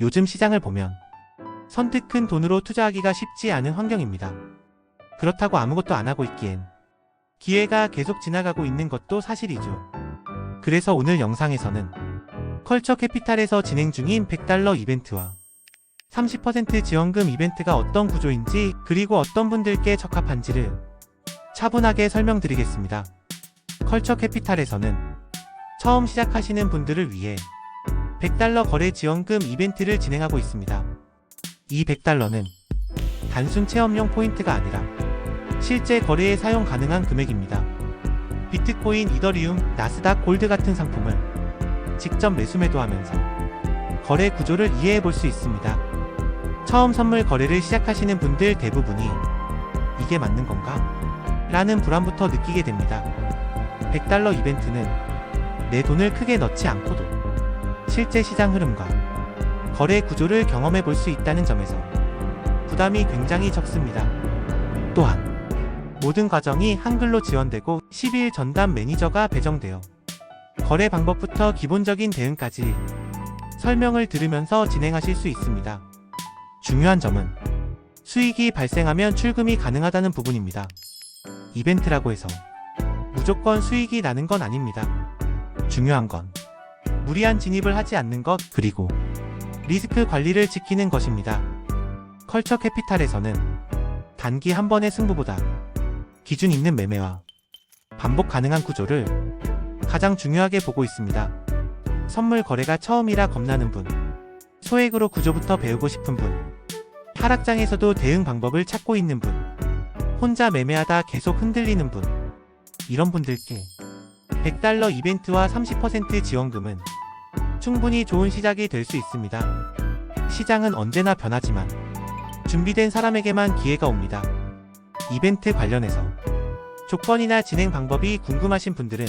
요즘 시장을 보면 선뜻 큰 돈으로 투자하기가 쉽지 않은 환경입니다. 그렇다고 아무것도 안 하고 있기엔 기회가 계속 지나가고 있는 것도 사실이죠. 그래서 오늘 영상에서는 컬처 캐피탈에서 진행 중인 100달러 이벤트와 30% 지원금 이벤트가 어떤 구조인지 그리고 어떤 분들께 적합한지를 차분하게 설명드리겠습니다. 컬처 캐피탈에서는 처음 시작하시는 분들을 위해 100달러 거래 지원금 이벤트를 진행하고 있습니다. 이 100달러는 단순 체험용 포인트가 아니라 실제 거래에 사용 가능한 금액입니다. 비트코인, 이더리움, 나스닥, 골드 같은 상품을 직접 매수 매도하면서 거래 구조를 이해해 볼 수 있습니다. 처음 선물 거래를 시작하시는 분들 대부분이 이게 맞는 건가? 라는 불안부터 느끼게 됩니다. 100달러 이벤트는 내 돈을 크게 넣지 않고도 실제 시장 흐름과 거래 구조를 경험해 볼 수 있다는 점에서 부담이 굉장히 적습니다. 또한 모든 과정이 한글로 지원되고 12일 전담 매니저가 배정되어 거래 방법부터 기본적인 대응까지 설명을 들으면서 진행하실 수 있습니다. 중요한 점은 수익이 발생하면 출금이 가능하다는 부분입니다. 이벤트라고 해서 무조건 수익이 나는 건 아닙니다. 중요한 건 무리한 진입을 하지 않는 것 그리고 리스크 관리를 지키는 것입니다. 컬처 캐피탈에서는 단기 한 번의 승부보다 기준 있는 매매와 반복 가능한 구조를 가장 중요하게 보고 있습니다. 선물 거래가 처음이라 겁나는 분, 소액으로 구조부터 배우고 싶은 분, 하락장에서도 대응 방법을 찾고 있는 분, 혼자 매매하다 계속 흔들리는 분, 이런 분들께 100달러 이벤트와 30% 지원금은 충분히 좋은 시작이 될 수 있습니다. 시장은 언제나 변하지만 준비된 사람에게만 기회가 옵니다. 이벤트 관련해서 조건이나 진행 방법이 궁금하신 분들은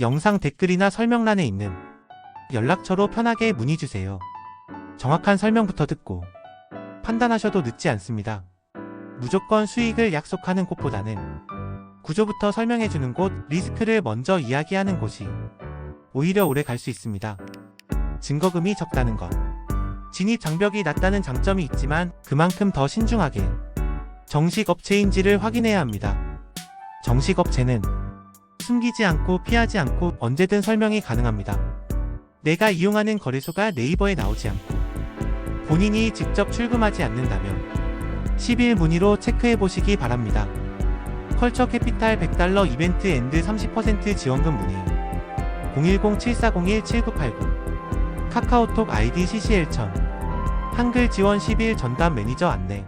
영상 댓글이나 설명란에 있는 연락처로 편하게 문의 주세요. 정확한 설명부터 듣고 판단하셔도 늦지 않습니다. 무조건 수익을 약속하는 곳보다는 구조부터 설명해 주는 곳, 리스크를 먼저 이야기하는 곳이 오히려 오래 갈 수 있습니다. 증거금이 적다는 것. 진입 장벽이 낮다는 장점이 있지만 그만큼 더 신중하게 정식 업체인지를 확인해야 합니다. 정식 업체는 숨기지 않고 피하지 않고 언제든 설명이 가능합니다. 내가 이용하는 거래소가 네이버에 나오지 않고 본인이 직접 출금하지 않는다면 10일 문의로 체크해 보시기 바랍니다. 컬처 캐피탈 100달러 이벤트 앤드 30% 지원금 문의 010-7401-7989 카카오톡 아이디 CCL1000 한글 지원 10일 전담 매니저 안내